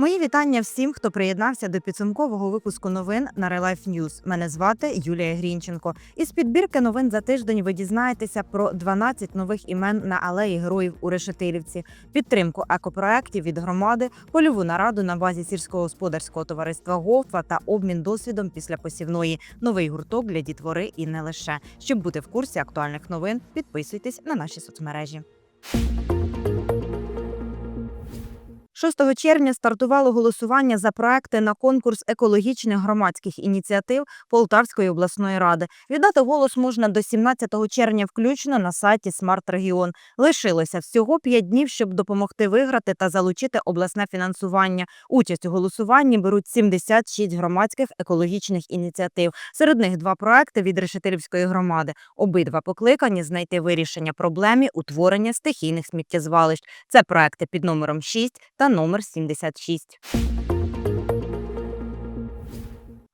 Мої вітання всім, хто приєднався до підсумкового випуску новин на Релайф News. Мене звати Юлія Грінченко. Із підбірки новин за тиждень ви дізнаєтеся про 12 нових імен на алеї героїв у Решетилівці, підтримку екопроєктів від громади, польову нараду на базі сільськогосподарського товариства Говтва та обмін досвідом після посівної, новий гурток для дітвори і не лише. Щоб бути в курсі актуальних новин, підписуйтесь на наші соцмережі. 6 червня стартувало голосування за проекти на конкурс екологічних громадських ініціатив Полтавської обласної ради. Віддати голос можна до 17 червня включно на сайті Смарт Регіон. Лишилося всього 5 днів, щоб допомогти виграти та залучити обласне фінансування. Участь у голосуванні беруть 76 громадських екологічних ініціатив. Серед них два проекти від Решетилівської громади. Обидва покликані знайти вирішення проблемі утворення стихійних сміттєзвалищ. Це проекти під номером 6 та номер 76.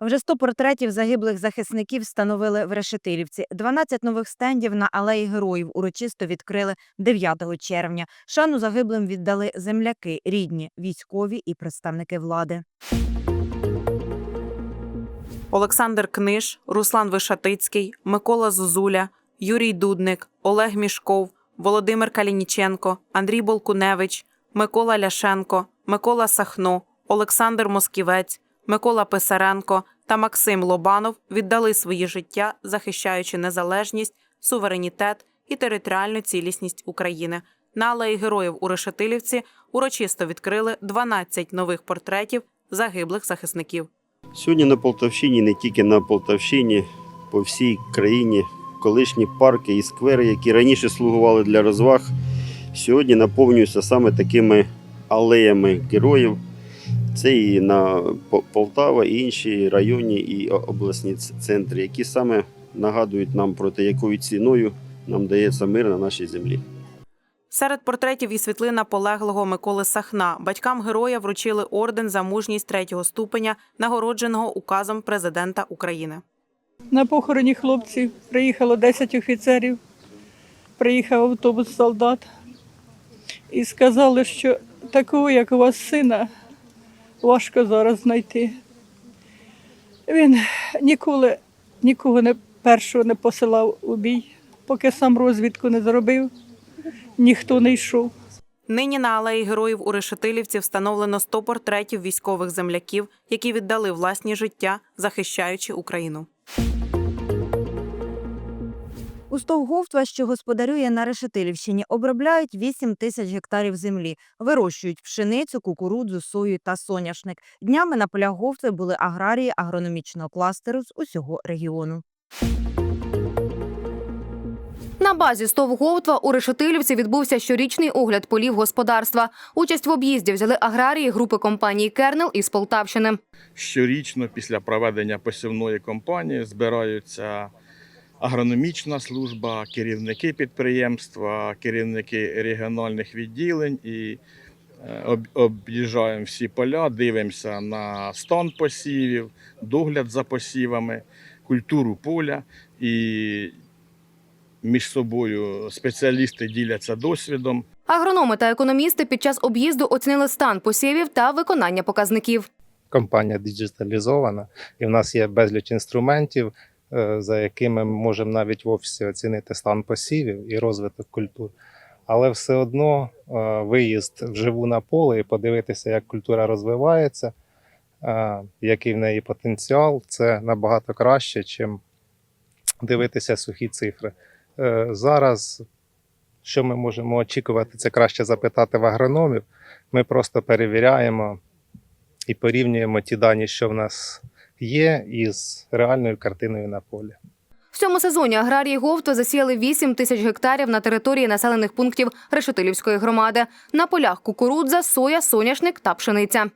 Вже 100 портретів загиблих захисників встановили в Решетилівці. 12 нових стендів на алеї героїв урочисто відкрили 9 червня. Шану загиблим віддали земляки, рідні, військові і представники влади. Олександр Книж, Руслан Вишатицький, Микола Зозуля, Юрій Дудник, Олег Мішков, Володимир Калініченко, Андрій Болкуневич, Микола Ляшенко, Микола Сахно, Олександр Москівець, Микола Писаренко та Максим Лобанов віддали свої життя, захищаючи незалежність, суверенітет і територіальну цілісність України. На алеї героїв у Решетилівці урочисто відкрили 12 нових портретів загиблих захисників. Сьогодні на Полтавщині, не тільки на Полтавщині, по всій країні колишні парки і сквери, які раніше слугували для розваг, сьогодні наповнюються саме такими алеями героїв. Це і на Полтава, і інші районні і обласні центри, які саме нагадують нам про те, якою ціною нам дається мир на нашій землі. Серед портретів і світлина полеглого Миколи Сахна. Батькам героя вручили орден за мужність третього ступеня, нагородженого указом президента України. На похороні хлопців приїхало 10 офіцерів, приїхав автобус солдат і сказали, що такого, як у вас сина, важко зараз знайти. Він ніколи нікого не першого не посилав у бій, поки сам розвідку не зробив, ніхто не йшов. Нині на алеї героїв у Решетилівці встановлено 100 портретів військових земляків, які віддали власні життя, захищаючи Україну. У Стовговтва, що господарює на Решетилівщині, обробляють 8 тисяч гектарів землі, вирощують пшеницю, кукурудзу, сою та соняшник. Днями на полях Говтви були аграрії агрономічного кластеру з усього регіону. На базі Стовговтва у Решетилівці відбувся щорічний огляд полів господарства. Участь в об'їзді взяли аграрії групи компанії Кернел із Полтавщини. Щорічно після проведення посівної кампанії збираються агрономічна служба, керівники підприємства, керівники регіональних відділень і е, об'їжджаємо всі поля, дивимося на стан посівів, догляд за посівами, культуру поля і між собою спеціалісти діляться досвідом. Агрономи та економісти під час об'їзду оцінили стан посівів та виконання показників. компанія діджиталізована, і в нас є безліч інструментів, за якими ми можемо навіть в офісі оцінити стан посівів і розвиток культур. Але все одно е, виїзд вживу на поле і подивитися, як культура розвивається, е, який в неї потенціал, це набагато краще, чим дивитися сухі цифри. Е, Зараз, що ми можемо очікувати, це краще запитати в агрономів. Ми просто перевіряємо і порівнюємо ті дані, що в нас є, із реальною картиною на полі. В цьому сезоні аграрії Говто засіяли 8 тисяч гектарів на території населених пунктів Решетилівської громади. На полях кукурудза, соя, соняшник та пшениця.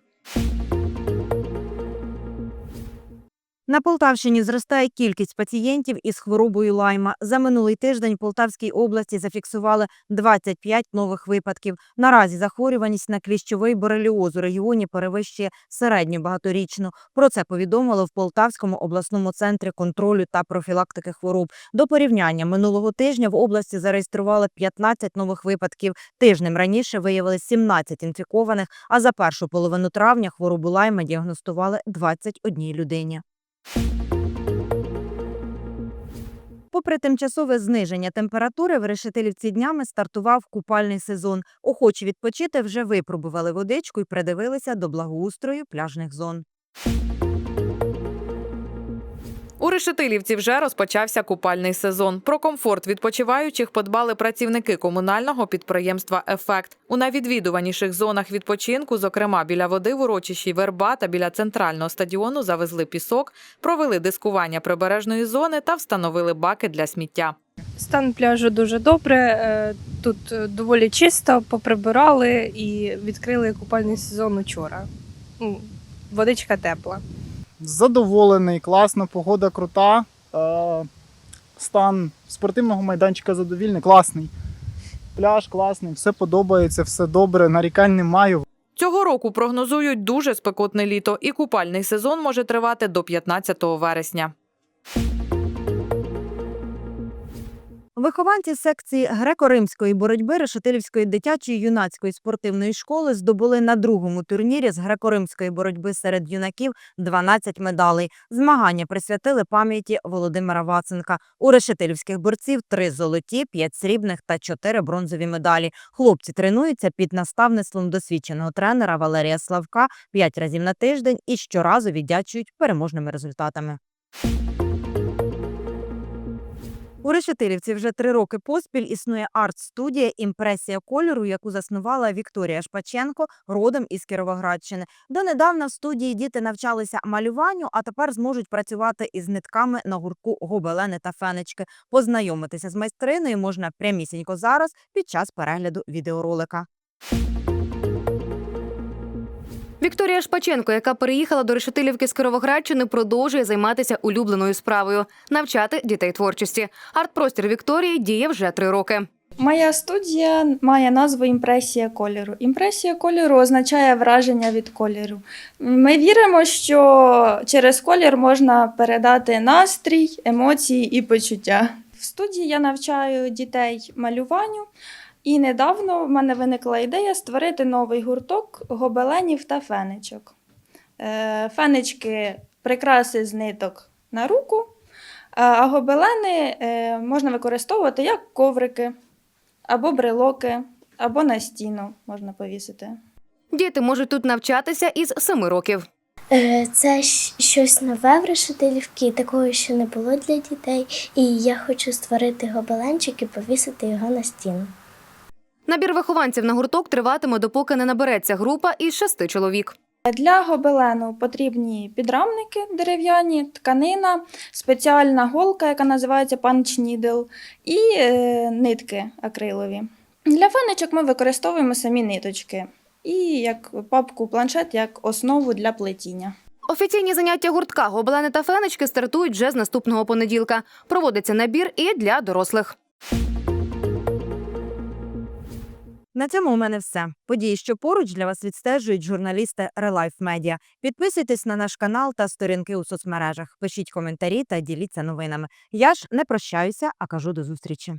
На Полтавщині зростає кількість пацієнтів із хворобою лайма. За минулий тиждень в Полтавській області зафіксували 25 нових випадків. Наразі захворюваність на кліщовий бореліоз у регіоні перевищує середню багаторічну. Про це повідомили в Полтавському обласному центрі контролю та профілактики хвороб. До порівняння минулого тижня в області зареєстрували 15 нових випадків. Тижнем раніше виявили 17 інфікованих, а за першу половину травня хворобу лайма діагностували 21 людині. Попри тимчасове зниження температури, в Решетилівці днями стартував купальний сезон. Охочі відпочити вже випробували водичку і придивилися до благоустрою пляжних зон. У Решетилівці вже розпочався купальний сезон. Про комфорт відпочиваючих подбали працівники комунального підприємства Ефект. У найвідвідуваніших зонах відпочинку, зокрема біля води в урочищі Верба та біля центрального стадіону, завезли пісок, провели дискування прибережної зони та встановили баки для сміття. Стан пляжу дуже добре. е, Тут е, доволі чисто, поприбирали і відкрили купальний сезон учора. Ну, Водичка тепла. Задоволений, класно, погода крута. Е, стан спортивного майданчика задовільний, класний. Пляж класний, все подобається, все добре, нарікань не маю. Цього року прогнозують дуже спекотне літо, і купальний сезон може тривати до 15 вересня. Вихованці секції греко-римської боротьби Решетилівської дитячої юнацької спортивної школи здобули на другому турнірі з греко-римської боротьби серед юнаків 12 медалей. Змагання присвятили пам'яті Володимира Ваценка. У решетилівських борців три золоті, п'ять срібних та чотири бронзові медалі. Хлопці тренуються під наставництвом досвідченого тренера Валерія Славка п'ять разів на тиждень і щоразу віддячують переможними результатами. У Решетилівці вже три роки поспіль існує арт-студія Імпресія кольору, яку заснувала Вікторія Шпаченко, родом із Кіровоградщини. Донедавна в студії діти навчалися малюванню, а тепер зможуть працювати із нитками на гурку гобелени та фенечки. Познайомитися з майстриною можна прямісінько зараз під час перегляду відеоролика. Вікторія Шпаченко, яка переїхала до Решетилівки з Кировоградщини, продовжує займатися улюбленою справою навчати дітей творчості. Арт-простір Вікторії діє вже три роки. Моя студія має назву Імпресія кольору. Імпресія кольору означає враження від кольору. Ми віримо, що через колір можна передати настрій, емоції і почуття. В студії я навчаю дітей малюванню, і недавно в мене виникла ідея створити новий гурток гобеленів та фенечок. Е, Фенечки прикраси з ниток на руку, а- гобелени е, можна використовувати як коврики або брелоки, або на стіну можна повісити. Діти можуть тут навчатися із семи років. Е, Це щось нове в Решетилівці, такого ще не було для дітей. І я хочу створити гобеленчик і повісити його на стіну. Набір вихованців на гурток триватиме, допоки не набереться група із шести чоловік. Для гобелену потрібні підрамники дерев'яні, тканина, спеціальна голка, яка називається needle, і е, нитки акрилові. Для фенечок ми використовуємо самі ниточки і як папку планшет як основу для плетіння. Офіційні заняття гуртка гобелени та фенечки стартують вже з наступного понеділка. Проводиться набір і для дорослих. На цьому у мене все. Події, що поруч для вас відстежують журналісти Релайф Медіа. Підписуйтесь на наш канал та сторінки у соцмережах. Пишіть коментарі та діліться новинами. Я ж не прощаюся, а кажу до зустрічі.